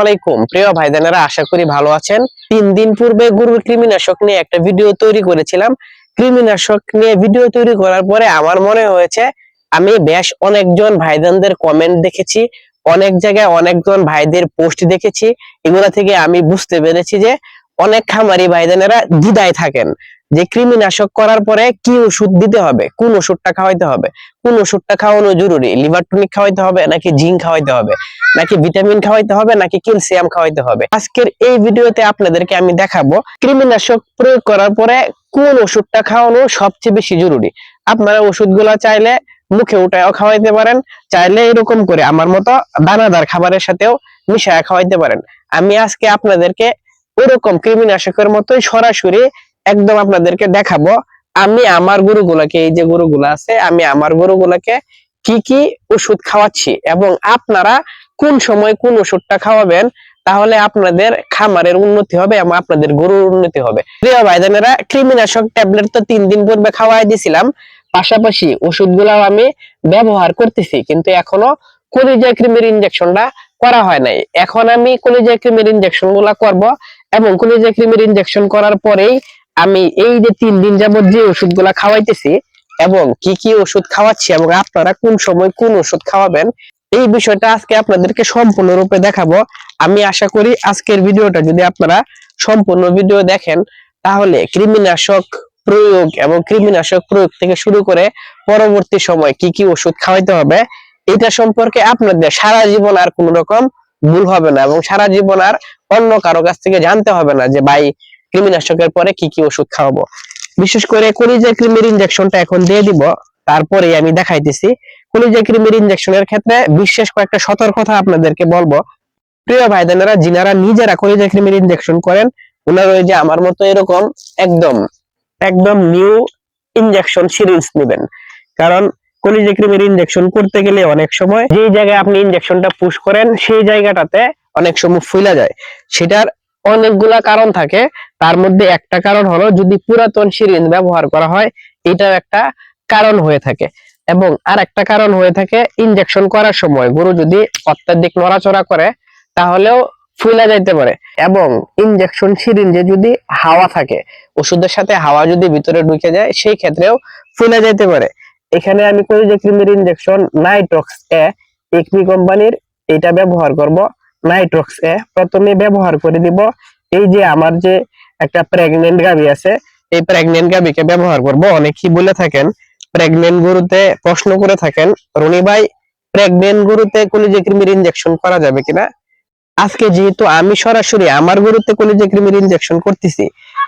আলাইকুম। প্রিয় ভাইদানেরা, আশা করি ভালো আছেন। তিন দিন পূর্বে নিয়ে একটা ভিডিও তৈরি করেছিলাম। নিয়ে ভিডিও তৈরি করার পরে আমার মনে হয়েছে, আমি বেশ অনেকজন ভাইদানদের কমেন্ট দেখেছি, অনেক জায়গায় অনেকজন ভাইদের পোস্ট দেখেছি। এগুলা থেকে আমি বুঝতে পেরেছি যে অনেক খামারি ভাইদানেরা দ্বিধায় থাকেন। যে কৃমিনাশক করার পরে কি ওষুধ দিতে হবে? কোন ওষুধটা খাওয়াইতে হবে? কোন ওষুধটা খাওয়ানো জরুরি? লিভার টনিক খাওয়াইতে হবে নাকি জিঙ্ক খাওয়াইতে হবে? নাকি ভিটামিন খাওয়াইতে হবে নাকি ক্যালসিয়াম খাওয়াইতে হবে? আজকের এই ভিডিওতে আপনাদেরকে আমি দেখাবো কৃমিনাশক প্রয়োগ করার পরে কোন ওষুধটা খাওয়ানো সবচেয়ে বেশি জরুরি। আপনারা ওষুধগুলো চাইলে মুখে উঠায়ও খাওয়াইতে পারেন, চাইলে এরকম করে আমার মতো দানাদার খাবারের সাথেও মিশায় খাওয়াইতে পারেন। আমি আজকে আপনাদেরকে ওরকম কৃমিনাশকের মতোই সরাসরি একদম আপনাদেরকে দেখাবো। আমি আমার গরুগুলাকে, এই যে গরুগুলো আছে, আমি আমার গরুগুলাকে কি কি ওষুধ খাওয়াচ্ছি এবং আপনারা কোন সময় কোন ওষুধটা খাওয়াবেন, তাহলে আপনাদের খামারের উন্নতি হবে এবং আপনাদের গরুর উন্নতি হবে। প্রিয় ভাইজানেরা, কৃমিনাশক ট্যাবলেট তো তিন দিন পূর্বে খাওয়াই দিছিলাম। পাশাপাশি ওষুধগুলাও আমি ব্যবহার করতেছি, কিন্তু এখনও কলিজা ক্রিমের ইনজেকশনটা করা হয় নাই। এখন আমি কলিজা ক্রিমের ইনজেকশনগুলা করব এবং কলিজা ক্রিমের ইনজেকশন করার পরেই আমি এই যে তিন দিন যাবত যে ওষুধগুলা খাওয়াইতেছি এবং কি কি ওষুধ খাওয়াচ্ছি এবং আপনারা কোন সময় কোন ওষুধ খাওয়াবেন, এই বিষয়টা আজকে আপনাদেরকে সম্পূর্ণরূপে দেখাবো। আমি আশা করি আজকের ভিডিওটা যদি আপনারা সম্পূর্ণ ভিডিও দেখেন, তাহলে কৃমিনাশক প্রয়োগ এবং কৃমিনাশক প্রয়োগ থেকে শুরু করে পরবর্তী সময় কি কি ওষুধ খাওয়াইতে হবে, এটা সম্পর্কে আপনাদের সারা জীবন আর কোন রকম ভুল হবে না এবং সারা জীবন আর অন্য কারও কাছ থেকে জানতে হবে না যে, ভাই কৃমিনাশকের পরে কি কি ওষুধ খাওয়াবো? বিশেষ করে কলিজা ক্রিমের ইনজেকশনটা এখন দিয়ে দিব। তারপরে আমি দেখাইতেছি। কলিজা ক্রিমের ইনজেকশনের ক্ষেত্রে বিশেষ কয়েকটা সতর্কতা আপনাদেরকে বলব। প্রিয় ভাইদানেরা, যিনারা নিজেরা কলিজা ক্রিমের ইনজেকশন করেন, ওনারা ওই যে আমার মতো এরকম একদম একদম নিউ ইনজেকশন সিরিঞ্জ নেবেন। কারণ কলিজা ক্রিমের ইনজেকশন করতে গেলে অনেক সময় যে জায়গায় আপনি ইনজেকশনটা পুশ করেন, সেই জায়গাটাতে অনেক সময় ফুলা যায়। সেটার অনেকগুলা কারণ থাকে। তার মধ্যে একটা কারণ হলো যদি পুরাতন সিরিঞ্জ ব্যবহার করা হয়, এটাও একটা কারণ হয়ে থাকে। এবং আর একটা কারণ হয়ে থাকে ইনজেকশন করার সময়। গরু যদি অত্যাধিক নড়াচড়া করে, তাহলেও ফুলা যাইতে পারে। এবং ইনজেকশন সিরিঞ্জে যদি হাওয়া থাকে, ওষুধের সাথে হাওয়া যদি ভিতরে ঢুকে যায়, সেই ক্ষেত্রেও ফুলে যাইতে পারে। এখানে আমি করি যে ক্রিমের ইনজেকশন নাইট্রক্স এ একমি কোম্পানির এটা ব্যবহার করব। নাইট্রক্স এ প্রথমে ব্যবহার করে দিব এই যে আমার যে একটা প্রেগনেন্ট গাবি আছে, এই প্রেগনেন্ট গাবিকে ব্যবহার করব। অনেকেই বলে থাকেন প্রেগনেন্ট গরুতে প্রশ্ন করে থাকেন, রনি ভাই প্রেগনেন্ট গরুতে কলিজা ক্রিমের ইনজেকশন করা যাবে কিনা? আজকে যেহেতু আমি সরাসরি আমার গরুতে কলিজা ক্রিমের ইনজেকশন করতেছি,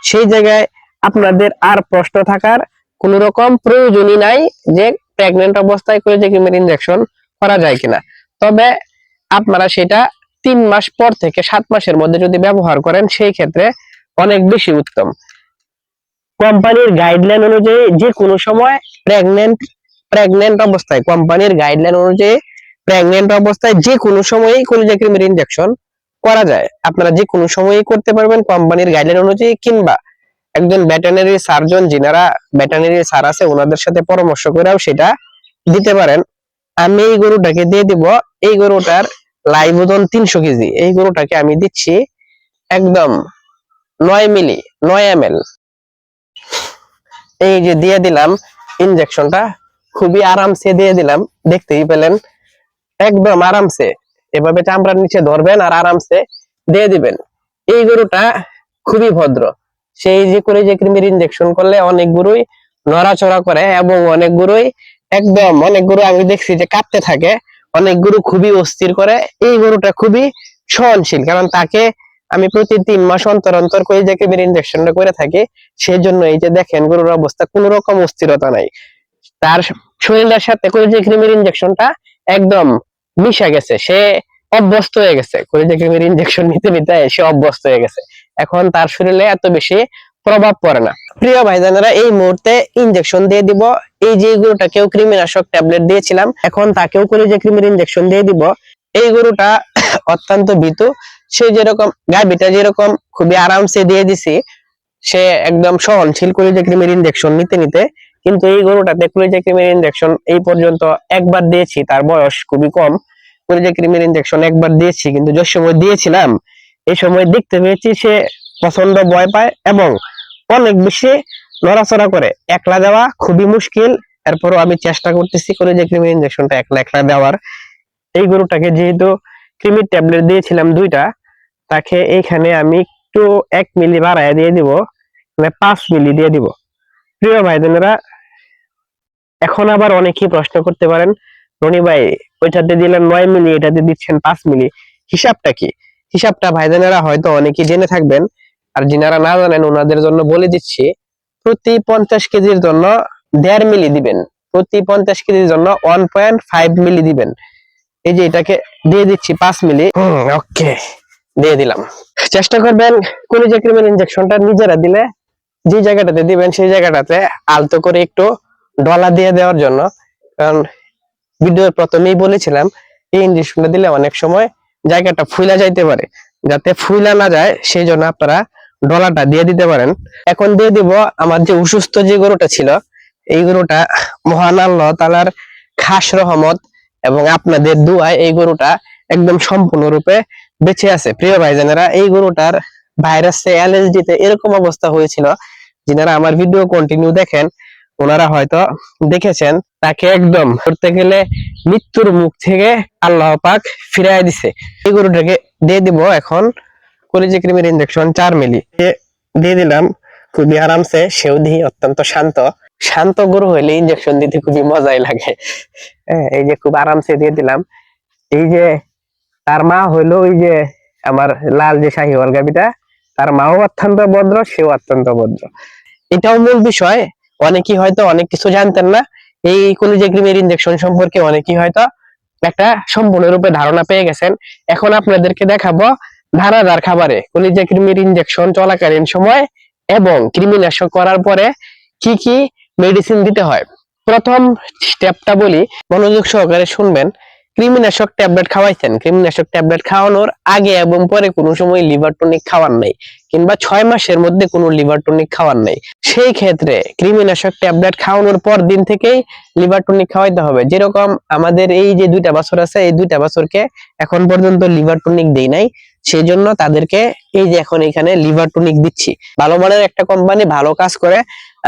সেই জায়গায় আপনাদের আর প্রশ্ন থাকার কোন রকম প্রয়োজনই নাই যে প্রেগনেন্ট অবস্থায় কলিজা ক্রিমের ইনজেকশন করা যায় কিনা। তবে আপনারা সেটা তিন মাস পর থেকে সাত মাসের মধ্যে যদি ব্যবহার করেন, সেই ক্ষেত্রে অনেক বেশি উত্তম। কোম্পানির গাইডলাইন অনুযায়ী যে কোনো সময় প্রেগনেন্ট প্রেগনেন্ট অবস্থায়, কোম্পানির গাইডলাইন অনুযায়ী প্রেগনেন্ট অবস্থায় যে কোনো সময়ই কলিজা ক্রিমের ইনজেকশন করা যায়। আপনারা যে কোনো সময়ই করতে পারবেন কোম্পানির গাইডলাইন অনুযায়ী, কিংবা একজন ভেটেনারি সার্জন যিনারা ভেটেনারি স্যার আছে, ওনাদের সাথে পরামর্শ করেও সেটা দিতে পারেন। আমি এই গরুটাকে দিয়ে দিব। এই গরুটার লাইভ ওজন তিনশো কেজি। এই গরুটাকে আমি দিচ্ছি একদম নয় মিলি, নয় এম এই যে দিয়ে দিলাম ইনজেকশনটা খুবই আরামসে দিয়ে দিলাম। দেখতেই পেলেন, একদম আরামসে। এভাবে চামড়ার নিচে ধরবেন আর আরামসে দিয়ে দিবেন। এই গরুটা খুবই ভদ্র। সেই যে করে যে ক্রিমের ইনজেকশন করলে অনেক গরুই নড়াচড়া করে এবং অনেক গরুই একদম অনেক গরু আমি দেখছি যে কাঁপতে থাকে। অনেক গরু খুবই অস্থির করে, এই গরুটা খুবই সহনশীল। কারণ তাকে আমি প্রতি তিন মাস অন্তর অন্তর করে যে ক্রিমের ইনজেকশনটা করে থাকি সেই জন্য এই যে দেখেন গরুর অবস্থা, কোন রকম অস্থিরতা নাই। তার শরীরের সাথে যে ক্রিমের ইনজেকশনটা একদম মিশে গেছে, সে অভ্যস্ত হয়ে গেছে। যে ক্রিমের ইনজেকশন নিতে নিতে সে অভ্যস্ত হয়ে গেছে। এখন তার শরীরে এত বেশি প্রভাব পড়ে না। প্রিয় ভাইজানেরা, এই মুহূর্তে ইনজেকশন দিয়ে দিব। এই যে গরুটাকেও কৃমিনাশক ট্যাবলেট দিয়েছিলাম, এখন তাকেও করে যে ক্রিমের ইনজেকশন দিয়ে দিব। এই গরুটা অত্যন্ত ভীতু। সে যেরকম, গাভিটা যেরকম খুবই আরামসে দিয়ে দিছি, সে একদম সহনশীল করে যে ক্রিমের ইনজেকশন নিতে নিতে। কিন্তু এই গরুটাতে ক্লোজা ক্রিমের ইনজেকশন এই পর্যন্ত একবার দিয়েছি, তার বয়স খুবই কম। কলিজা কৃমির ইনজেকশন একবার দিয়েছি, কিন্তু যে সময় দিয়েছিলাম এই সময় দেখতে পেয়েছি সে প্রচণ্ড ভয় পায় এবং অনেক বেশি নড়াচড়া করে। একলা দেওয়া খুবই মুশকিল। এরপরও আমি চেষ্টা করতেছি কলিজা কৃমির ইনজেকশনটা একলা একলা দেওয়ার। এই গরুটাকে যেহেতু কৃমির ট্যাবলেট দিয়েছিলাম দুইটা, তাকে এইখানে আমি একটু এক মিলি বাড়ায় দিয়ে দিব মানে পাঁচ মিলি দিয়ে দিব। প্রিয় ভাই বোনেরা এখন আবার অনেকেই প্রশ্ন করতে পারেন, রনি ভাই, ওইটাতে দিলেন নয় মিলি, এটাতে দিচ্ছেন পাঁচ মিলি। হিসাবটা কি? হিসাবটা ভাইজানেরা হয়তো অনেকেই জেনে থাকবেন। আর যিনারা না জানেন ওনাদের জন্য বলে দিচ্ছি প্রতি পঞ্চাশ কেজির জন্য দেড় মিলি দিবেন। প্রতি পঞ্চাশ কেজির জন্য ওয়ান পয়েন্ট ফাইভ মিলি দিবেন। এই যে এটাকে দিয়ে দিচ্ছি পাঁচ মিলি। ওকে। দিয়ে দিলাম। চেষ্টা করবেন কলিজা ক্রিমের ইনজেকশনটা নিজেরা দিলে যে জায়গাটাতে দিবেন সেই জায়গাটাতে আলতো করে একটু ডলা দিয়ে দেওয়ার জন্য। কারণ ভিডিওর প্রথমেই বলেছিলাম এই ইঞ্জেকশনটা দিলে অনেক সময় জায়গাটা ফুলা যাইতে পারে। যাতে ফুলা না যায় সেই জন্য আপনারা ডলাটা দিয়ে দিতে পারেন। এখন দিয়ে দিব আমার যে অসুস্থ যে গরুটা ছিল, এই গরুটা মহান আল্লাহ তালার খাস রহমত এবং আপনাদের দুয়ায় এই গরুটা একদম সম্পূর্ণরূপে বেঁচে আছে। প্রিয় ভাইজানেরা, এই গরুটার ভাইরাসে অ্যালার্জি তে এরকম অবস্থা হয়েছিল, যিনারা আমার ভিডিও কন্টিনিউ দেখেন, ওনারা হয়তো দেখেছেন, তাকে একদম করতে গেলে মৃত্যুর মুখ থেকে আল্লাহ পাক ফিরাই দিছে। এই গরুটাকে দিয়ে দিব এখন কলিজি ক্রিমের ইনজেকশন চার মিলি দিয়ে দিলাম, খুবই আরামসে, সেও দিই অত্যন্ত শান্ত। শান্ত গরু হইলে ইনজেকশন দিতে খুবই মজাই লাগে। এই যে খুব আরামসে দিয়ে দিলাম। এই যে তার মা হইল ওই যে আমার লাল যে শাহিওয়াল গাবিটা তার মাও অত্যন্ত ভদ্র, সেও অত্যন্ত ভদ্র। এটাও মূল বিষয়। অনেকেই হয়তো অনেক কিছু জানতেন না। এই কলিজা ক্রিমের ইনজেকশন সম্পর্কে অনেকেই হয়তো একটা সম্পূর্ণরূপে ধারণা পেয়ে গেছেন। এখন আপনাদেরকে দেখাবো ধারাদার খাবারে। কলিজা কৃমির ইনজেকশন চলাকালীন সময় এবং কৃমিনাশক করার পরে কি কি মেডিসিন দিতে হয়? প্রথম স্টেপটা বলি, মনোযোগ সহকারে শুনবেন। কৃমিনাশক ট্যাবলেট খাওয়াইছেন। কৃমিনাশক ট্যাবলেট খাওয়ানোর আগে এবং পরে কোনো সময় লিভার টনিক খাওয়ার নাই। কিংবা ছয় মাসের মধ্যে কোনো লিভার টনিক খাওয়ার নাই। সেই ক্ষেত্রে কৃমিনাশক ট্যাবলেট খাওয়ানোর পর দিন থেকেই লিভার টনিক খাওয়াইতে হবে। যেরকম আমাদের এই যে দুইটা বছর আছে, এই দুইটা বছরকে এখন পর্যন্ত লিভার টনিক দেই নাই। সেই জন্য তাদেরকে এই যে এখন এখানে লিভার টনিক দিচ্ছি। ভালো মানের একটা কোম্পানি ভালো কাজ করে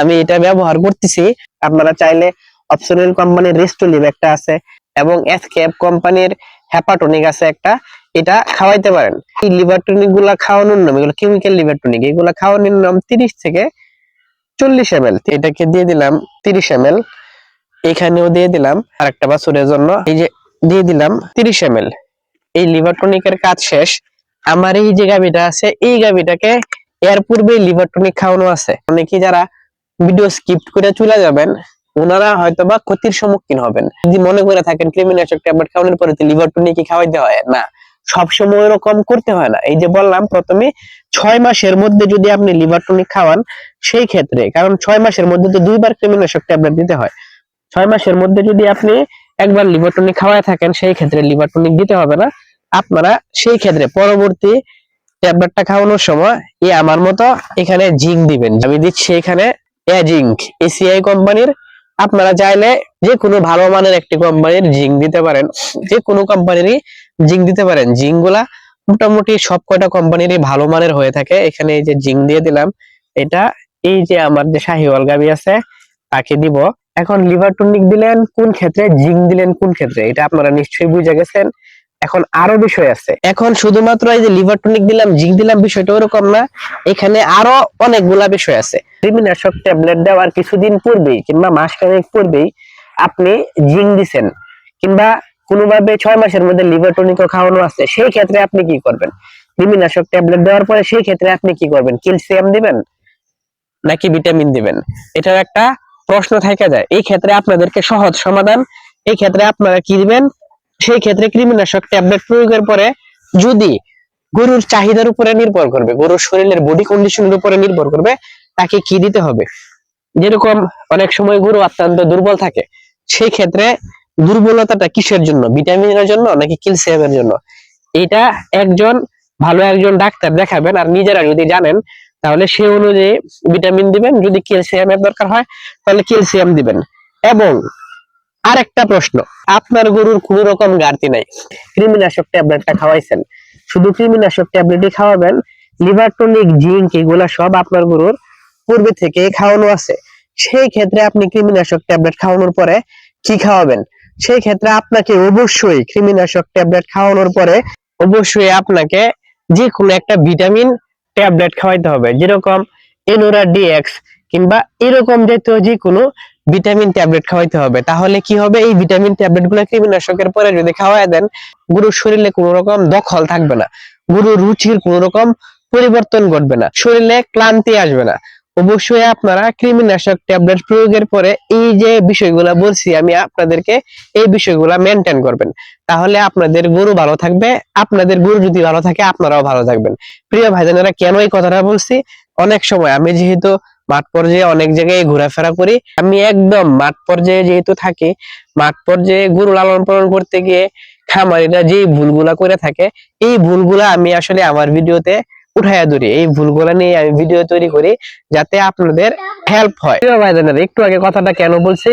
আমি এটা ব্যবহার করতেছি। আপনারা চাইলে অপশনাল কোম্পানির রেস্টোলিভ একটা আছে এবং এসকেপ কোম্পানির হ্যাপাটনিক আছে একটা। এটা খাওয়াইতে পারেন। এই লিভার টনিকগুলা খাওয়ানোর নাম, এগুলো কেমিক্যাল লিভার টনিক এগুলা খাওয়ানোর নাম তিরিশ থেকে চল্লিশ এম এটাকে দিয়ে দিলাম তিরিশ এম এখানেও দিয়ে দিলাম আর একটা বাছুরের জন্য। এই যে দিয়ে দিলাম তিরিশ এম এই লিভার টনিকের কাজ শেষ। আমার এই যে গাবিটা আছে, এই গাবিটাকে এর পূর্বে লিভার টনিক খাওয়ানো আছে। অনেকে যারা ভিডিও স্কিপ করে চলে যাবেন, ওনারা হয়তো বা ক্ষতির সম্মুখীন হবেন। যদি মনে করে থাকেন ক্রিমিনাশক ট্যাবলেট খাওয়ানোর পরে লিভার টনিক কি খাওয়াইতে হয়, না। সবসময় এরকম করতে হয় না। এই যে বললাম, প্রথমে ছয় মাসের মধ্যে যদি আপনি লিভার টনিক খাওয়ান, সেই ক্ষেত্রে, কারণ ছয় মাসের মধ্যে তো দুইবার ক্রিমিনাশক ট্যাবলেট দিতে হয়। ছয় মাসের মধ্যে যদি আপনি একবার লিভার টনিক খাওয়ায় থাকেন, সেই ক্ষেত্রে লিভার টনিক দিতে হবে না। আপনারা সেই ক্ষেত্রে পরবর্তী ট্যাবলেটটা খাওয়ানোর সময় এ আমার মতো এখানে জিঙ্ক দিবেন। আমি দিচ্ছি এখানে জিঙ্ক, এসিআই কোম্পানির। আপনারা চাইলে যে কোনো ভালো মানের একটি কোম্পানির জিঙ্ক দিতে পারেন। যে কোনো কোম্পানিরই জিঙ্ক দিতে পারেন। জিঙ্কগুলা মোটামুটি সব কয়টা কোম্পানিরই ভালো মানের হয়ে থাকে। এখানে এই যে জিঙ্ক দিয়ে দিলাম, এটা এই যে আমার যে শাহিওয়াল গাবি আছে, তাকে দিব। এখন লিভার টনিক দিলেন, কোন ক্ষেত্রে? জিঙ্ক দিলেন কোন ক্ষেত্রে? এটা আপনারা নিশ্চয়ই বুঝে গেছেন। এখন আরও বিষয় আছে। এখন শুধুমাত্র এই যে লিভার টনিক দিলাম, জিঙ্ক দিলাম, বিষয়টা ওরকম না। এখানে আরও অনেকগুলা বিষয় আছে। কৃমিনাশক ট্যাবলেট দেওয়ার কিছুদিন পূর্বেই কিংবা মাস খানেক পূর্বেই আপনি জিঙ্ক দিছেন কিংবা কোনোভাবে ছয় মাসের মধ্যে লিভার টনিকও খাওয়ানো আছে, সেই ক্ষেত্রে আপনি কি করবেন? কৃমিনাশক ট্যাবলেট দেওয়ার পরে সেই ক্ষেত্রে আপনি কি করবেন? ক্যালসিয়াম দিবেন নাকি ভিটামিন দিবেন? এটার একটা প্রশ্ন থেকে যায়। এই ক্ষেত্রে আপনাদেরকে সহজ সমাধান। এই ক্ষেত্রে আপনারা কি দিবেন? সেই ক্ষেত্রে কৃমিনাশক ট্যাবলেট প্রয়োগের পরে যদি গরুর চাহিদার উপরে নির্ভর করবে, গরুর শরীরের বডি কন্ডিশনের উপরে নির্ভর করবে, তাকে কি দিতে হবে? যেরকম অনেক সময় গরু অত্যন্ত দুর্বল থাকে, সেই ক্ষেত্রে দুর্বলতাটা কিসের জন্য? ভিটামিনের জন্য নাকি ক্যালসিয়ামের জন্য? এটা একজন, ভালো একজন ডাক্তার দেখাবেন আর নিজেরা যদি জানেন, তাহলে সে অনুযায়ী ভিটামিন দিবেন। যদি ক্যালসিয়ামের দরকার হয়, তাহলে ক্যালসিয়াম দিবেন। এবং আরেকটা প্রশ্ন, আপনার গরুর কোন রকম ঘাটতি নাই। কৃমিনাশক ট্যাবলেটটা খাওয়াইছেন। শুধু কৃমিনাশক ট্যাবলেটই খাওয়াবেন, লিভার টনিক, জিঙ্ক এগুলা সব আপনার গরুর পূর্বে থেকে খাওয়ানো আছে। সেই ক্ষেত্রে আপনি কৃমিনাশক ট্যাবলেট খাওয়ানোর পরে কি খাওয়াবেন? সেই ক্ষেত্রে আপনাকে অবশ্যই কৃমিনাশক ট্যাবলেট খাওয়ানোর পরে অবশ্যই আপনাকে যে কোনো একটা ভিটামিন ট্যাবলেট খাওয়াইতে হবে। যেরকম এনোরা ডিএক্স কিংবা এরকম জাতীয় যে কোনো ভিটামিন ট্যাবলেট খাওয়াইতে হবে। তাহলে কি হবে? এই ভিটামিন ট্যাবলেটগুলো কৃমিনাশকের পরে যদি খাওয়াই দেন, গরুর শরীরে কোনো রকম দখল থাকবে না। গরুর রুচির কোনো রকম পরিবর্তন ঘটবে না। শরীরে ক্লান্তি আসবে না। অবশ্যই আপনারা কৃমিনাশক ট্যাবলেট প্রয়োগের পরে এই যে বিষয়গুলা বলছি, আমি আপনাদেরকে এই বিষয়গুলা মেনটেন করবেন। তাহলে আপনাদের গরু ভালো থাকবে, আপনাদের গরু যদি ভালো থাকে, আপনারাও ভালো থাকবেন। প্রিয় ভাইজানেরা, কেন এই কথাটা বলছি? অনেক সময় আমি যেহেতু মাঠ পর্যায়ে অনেক জায়গায় ঘোরাফেরা করি, আমি একদম মাঠ পর্যায়ে যেহেতু থাকি, মাঠ পর্যায়ে গরু লালন পালন করতে গিয়ে খামারিরা যে ভুলগুলা করে থাকে, এই ভুলগুলা আমি আসলে আমার ভিডিওতে উঠাইয়া ধরি। এই ভুলগুলা নিয়ে আমি ভিডিও তৈরি করি যাতে আপনাদের হেল্প হয়। একটু আগে কথাটা কেন বলছি?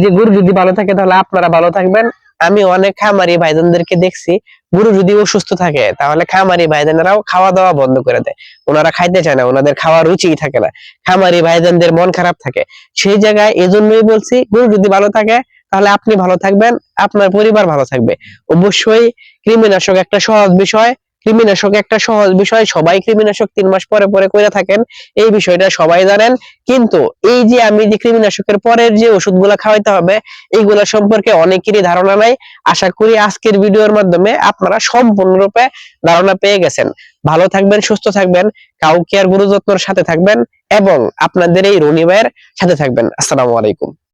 যে গরু যদি ভালো থাকে তাহলে আপনারা ভালো থাকবেন। আমি অনেক খামারি ভাইজানদেরকে দেখছি, গরু যদি অসুস্থ থাকে তাহলে খামারি ভাইজানেরাও খাওয়া দাওয়া বন্ধ করে দেয়। ওনারা খাইতে চায় না, ওনাদের খাওয়ার রুচি থাকে না। খামারি ভাইজানদের মন খারাপ থাকে। সেই জায়গায় এজন্যই বলছি, গরু যদি ভালো থাকে তাহলে আপনি ভালো থাকবেন, আপনার পরিবার ভালো থাকবে। অবশ্যই কৃমিনাশক একটা সহজ বিষয়। কৃমিনাশক একটা সহজ বিষয়। সবাই কৃমিনাশক তিন মাস পরে পরে করে থাকেন, এই বিষয়টা সবাই জানেন। কিন্তু এই যে আমি যে কৃমিনাশকের পরের যে ওষুধগুলা খাওয়াইতে হবে, এইগুলা সম্পর্কে অনেকেরই ধারণা নাই। আশা করি আজকের ভিডিওর মাধ্যমে আপনারা সম্পূর্ণরূপে ধারণা পেয়ে গেছেন। ভালো থাকবেন, সুস্থ থাকবেন, কাউকে আর গুরু যত্নর সাথে থাকবেন এবং আপনাদের এই রনি সাথে থাকবেন। আসসালামু আলাইকুম।